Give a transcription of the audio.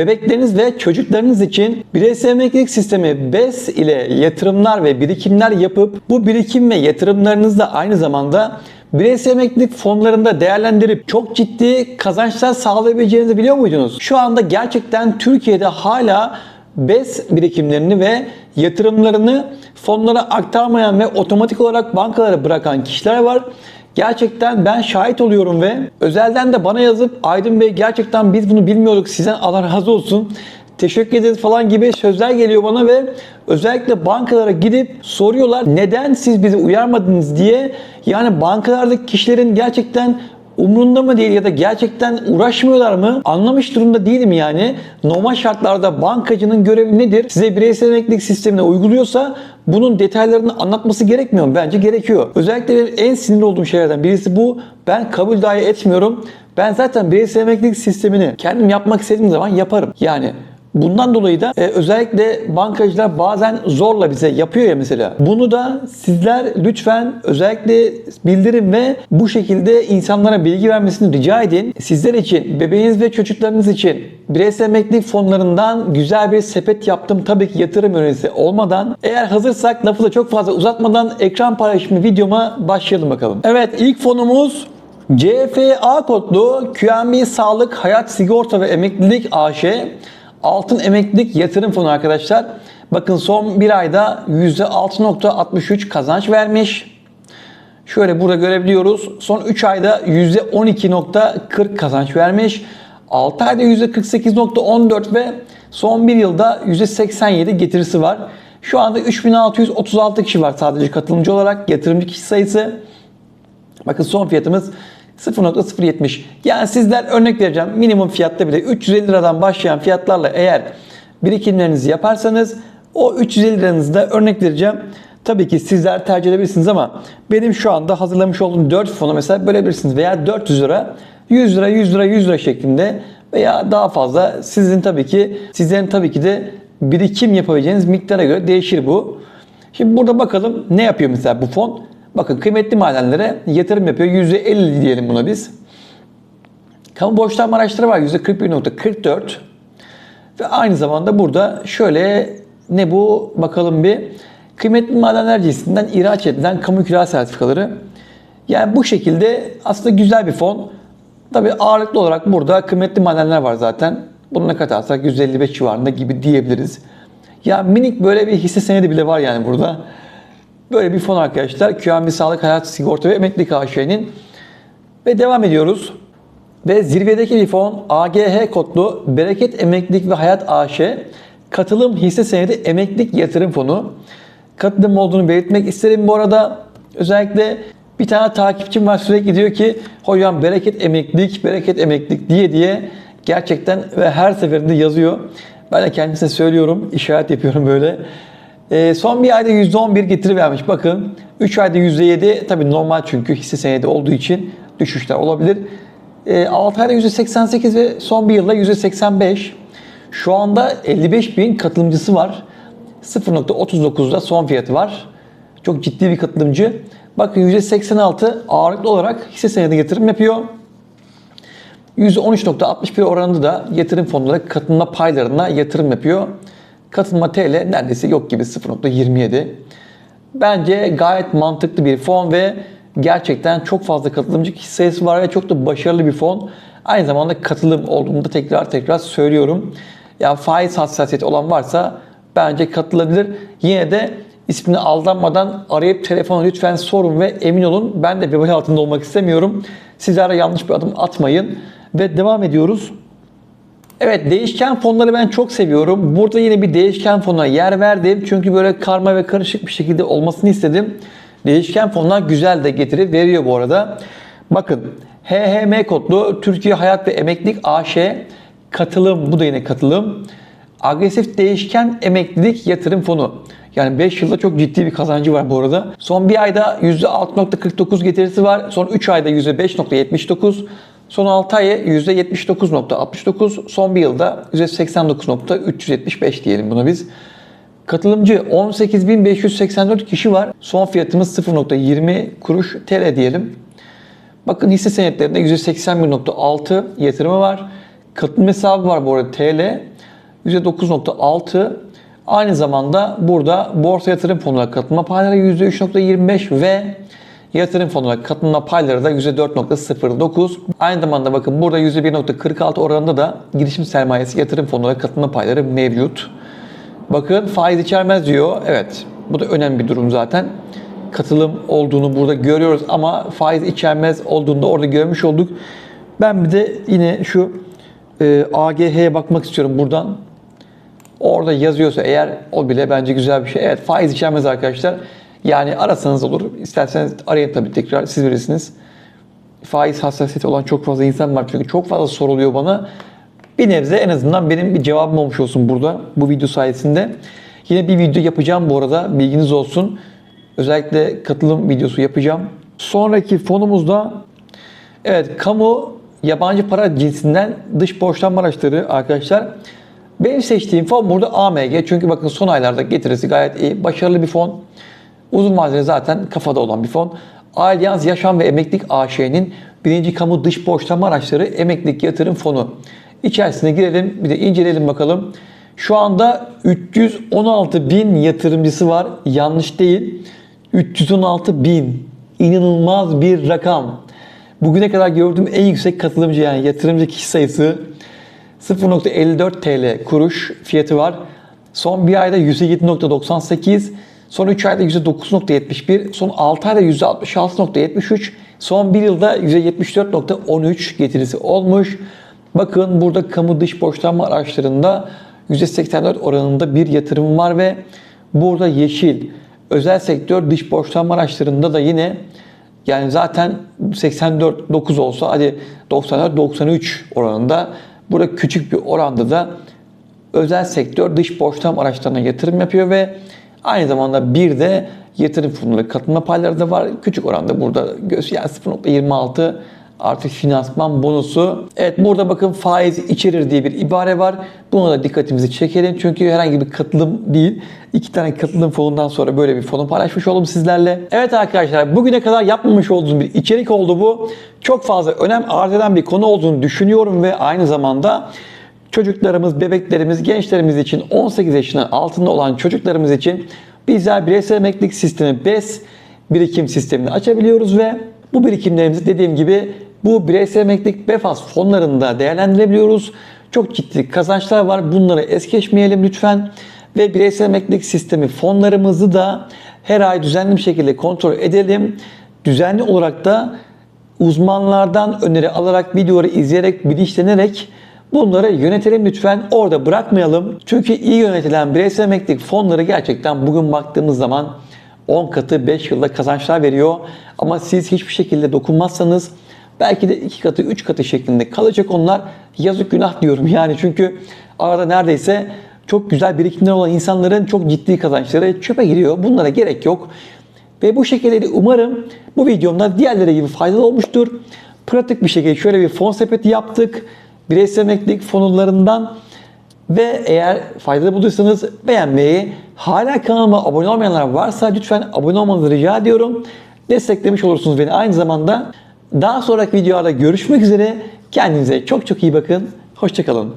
Bebekleriniz ve çocuklarınız için bireysel emeklilik sistemi BES ile yatırımlar ve birikimler yapıp bu birikim ve yatırımlarınızı da aynı zamanda bireysel emeklilik fonlarında değerlendirip çok ciddi kazançlar sağlayabileceğinizi biliyor muydunuz? Şu anda gerçekten Türkiye'de hala BES birikimlerini ve yatırımlarını fonlara aktarmayan ve otomatik olarak bankalara bırakan kişiler var. Gerçekten ben şahit oluyorum ve özelden de bana yazıp Aydın Bey gerçekten biz bunu bilmiyorduk sizden Allah razı olsun teşekkür ederiz falan gibi sözler geliyor bana ve özellikle bankalara gidip soruyorlar neden siz bizi uyarmadınız diye. Yani bankalardaki kişilerin gerçekten umrunda mı değil ya da gerçekten uğraşmıyorlar mı anlamış durumda değilim yani. Normal şartlarda bankacının görevi nedir? Size bireysel emeklilik sistemine uyguluyorsa bunun detaylarını anlatması gerekmiyor mu? Bence gerekiyor. Özellikle benim en sinir olduğum şeylerden birisi bu. Ben kabul dahi etmiyorum. Ben zaten bireysel emeklilik sistemini kendim yapmak istediğim zaman yaparım. Yani Bundan dolayı da e, özellikle bankacılar bazen zorla bize yapıyor ya mesela. Bunu da sizler lütfen özellikle bildirin ve bu şekilde insanlara bilgi vermesini rica edin. Sizler için, bebeğiniz ve çocuklarınız için bireysel emeklilik fonlarından güzel bir sepet yaptım. Tabii ki yatırım önerisi olmadan. Eğer hazırsak lafı da çok fazla uzatmadan ekran paylaşımı videoma başlayalım bakalım. Evet ilk fonumuz CFA kodlu QNB Sağlık Hayat Sigorta ve Emeklilik AŞ Altın Emeklilik Yatırım Fonu arkadaşlar. Bakın son bir ayda %6.63 kazanç vermiş. Şöyle burada görebiliyoruz. Son 3 ayda %12.40 kazanç vermiş. 6 ayda %48.14 ve son 1 yılda %87 getirisi var. Şu anda 3636 kişi var sadece katılımcı olarak yatırımcı kişi sayısı. Bakın son fiyatımız 0.070. Yani sizler örnek vereceğim minimum fiyatta bile 350 liradan başlayan fiyatlarla eğer birikimlerinizi yaparsanız o 350 liranızı da örnek vereceğim. Tabii ki sizler tercih edebilirsiniz ama benim şu anda hazırlamış olduğum 4 fonu mesela bölebilirsiniz veya 400 lira, 100 lira, 100 lira, 100 lira şeklinde veya daha fazla sizin tabii ki sizlerin tabii ki de birikim yapabileceğiniz miktara göre değişir bu. Şimdi burada bakalım ne yapıyor mesela bu fon? Bakın kıymetli madenlere yatırım yapıyor. %50 diyelim buna biz. Kamu borçlanma araçları var %41.44. Ve aynı zamanda burada şöyle ne bu bakalım bir kıymetli madenler cinsinden ihraç edilen kamu kira sertifikaları. Yani bu şekilde aslında güzel bir fon. Tabi ağırlıklı olarak burada kıymetli madenler var zaten. Bununla katarsak 155 civarında gibi diyebiliriz. Ya minik böyle bir hisse senedi bile var yani burada. Böyle bir fon arkadaşlar. QNB Sağlık Hayat Sigorta ve Emeklilik AŞ'nin. Ve devam ediyoruz. Ve zirvedeki bir fon AGH kodlu Bereket Emeklilik ve Hayat AŞ katılım hisse senedi emeklilik yatırım fonu. Katılım olduğunu belirtmek isterim bu arada. Özellikle bir tane takipçim var sürekli diyor ki hocam bereket emeklilik, bereket emeklilik diye diye gerçekten ve her seferinde yazıyor. Ben de kendisine söylüyorum, işaret yapıyorum böyle. E, son bir ayda %11 getiri vermiş. Bakın 3 ayda %7 tabi normal çünkü hisse senedi olduğu için düşüşler olabilir. E, 6 ayda %88 ve son bir yılda %85. Şu anda 55 bin katılımcısı var. 0.39'da son fiyatı var. Çok ciddi bir katılımcı. Bakın %86 ağırlıklı olarak hisse senedi yatırım yapıyor. %13.61 oranında da yatırım fonları katılma paylarına yatırım yapıyor. Katılma TL neredeyse yok gibi 0.27. Bence gayet mantıklı bir fon ve gerçekten çok fazla katılımcı kişi sayısı var ve çok da başarılı bir fon. Aynı zamanda katılım olduğunu da tekrar tekrar söylüyorum. Ya faiz hassasiyeti olan varsa bence katılabilir. Yine de ismini aldanmadan arayıp telefonu lütfen sorun ve emin olun. Ben de vebal altında olmak istemiyorum. Sizlere yanlış bir adım atmayın. Ve devam ediyoruz. Evet değişken fonları ben çok seviyorum. Burada yine bir değişken fona yer verdim. Çünkü böyle karma ve karışık bir şekilde olmasını istedim. Değişken fonlar güzel de getiri veriyor bu arada. Bakın HHM kodlu Türkiye Hayat ve Emeklilik AŞ katılım bu da yine katılım. Agresif değişken emeklilik yatırım fonu. Yani 5 yılda çok ciddi bir kazancı var bu arada. Son bir ayda %6.49 getirisi var. Son 3 ayda %5.79. Son 6 ayı %79.69, son bir yılda %89.375 diyelim buna biz. Katılımcı 18.584 kişi var. Son fiyatımız 0.20 kuruş TL diyelim. Bakın hisse senetlerinde %81.6 yatırımı var. Katılım hesabı var bu arada TL. %9.6. Aynı zamanda burada borsa yatırım fonuna katılma payları %3.25 ve yatırım fonuna katılma payları da %4.09. Aynı zamanda bakın burada %1.46 oranında da girişim sermayesi yatırım fonuna katılma payları mevcut. Bakın faiz içermez diyor. Evet bu da önemli bir durum zaten. Katılım olduğunu burada görüyoruz ama faiz içermez olduğunu da orada görmüş olduk. Ben bir de yine şu e, AGH'ye bakmak istiyorum buradan. Orada yazıyorsa eğer o bile bence güzel bir şey. Evet faiz içermez arkadaşlar. Yani arasanız olur. İsterseniz arayın tabii tekrar siz bilirsiniz. Faiz hassasiyeti olan çok fazla insan var çünkü çok fazla soruluyor bana. Bir nebze en azından benim bir cevabım olmuş olsun burada bu video sayesinde. Yine bir video yapacağım bu arada bilginiz olsun. Özellikle katılım videosu yapacağım. Sonraki fonumuzda evet kamu yabancı para cinsinden dış borçlanma araçları arkadaşlar. Benim seçtiğim fon burada AMG. Çünkü bakın son aylarda getirisi gayet iyi. Başarılı bir fon. Uzun vadeli zaten kafada olan bir fon. Allianz Yaşam ve Emeklilik AŞ'nin birinci kamu dış borçlanma araçları emeklilik yatırım fonu. İçerisine girelim bir de inceleyelim bakalım. Şu anda 316 bin yatırımcısı var. Yanlış değil. 316 bin. İnanılmaz bir rakam. Bugüne kadar gördüğüm en yüksek katılımcı yani yatırımcı kişi sayısı 0.54 TL kuruş fiyatı var. Son bir ayda %7.98, son 3 ayda %9.71, son 6 ayda %66.73, son 1 yılda %74.13 getirisi olmuş. Bakın burada kamu dış borçlanma araçlarında %84 oranında bir yatırım var ve burada yeşil özel sektör dış borçlanma araçlarında da yine yani zaten 84 9 olsa hadi 94 93 oranında burada küçük bir oranda da özel sektör dış borçlanma araçlarına yatırım yapıyor ve aynı zamanda bir de yatırım fonları katılma payları da var. Küçük oranda burada göz yani 0.26 artı finansman bonusu. Evet burada bakın faiz içerir diye bir ibare var. Buna da dikkatimizi çekelim. Çünkü herhangi bir katılım değil. İki tane katılım fonundan sonra böyle bir fonu paylaşmış oldum sizlerle. Evet arkadaşlar bugüne kadar yapmamış olduğum bir içerik oldu bu. Çok fazla önem arz eden bir konu olduğunu düşünüyorum ve aynı zamanda çocuklarımız, bebeklerimiz, gençlerimiz için 18 yaşının altında olan çocuklarımız için bizler bireysel emeklilik sistemi BES birikim sistemini açabiliyoruz ve bu birikimlerimizi dediğim gibi bu bireysel emeklilik BEFAS fonlarında değerlendirebiliyoruz. Çok ciddi kazançlar var. Bunları es geçmeyelim lütfen. Ve bireysel emeklilik sistemi fonlarımızı da her ay düzenli bir şekilde kontrol edelim. Düzenli olarak da uzmanlardan öneri alarak, videoları izleyerek, bilinçlenerek bunları yönetelim lütfen. Orada bırakmayalım. Çünkü iyi yönetilen bireysel emeklilik fonları gerçekten bugün baktığımız zaman 10 katı 5 yılda kazançlar veriyor. Ama siz hiçbir şekilde dokunmazsanız belki de 2 katı 3 katı şeklinde kalacak onlar. Yazık günah diyorum yani çünkü arada neredeyse çok güzel birikimler olan insanların çok ciddi kazançları çöpe giriyor. Bunlara gerek yok. Ve bu şekilde de umarım bu videomda diğerleri gibi faydalı olmuştur. Pratik bir şekilde şöyle bir fon sepeti yaptık. Bireysel emeklilik fonlarından ve eğer faydalı bulduysanız beğenmeyi, hala kanalıma abone olmayanlar varsa lütfen abone olmanızı rica ediyorum. Desteklemiş olursunuz beni aynı zamanda. Daha sonraki videolarda görüşmek üzere. Kendinize çok çok iyi bakın. Hoşçakalın.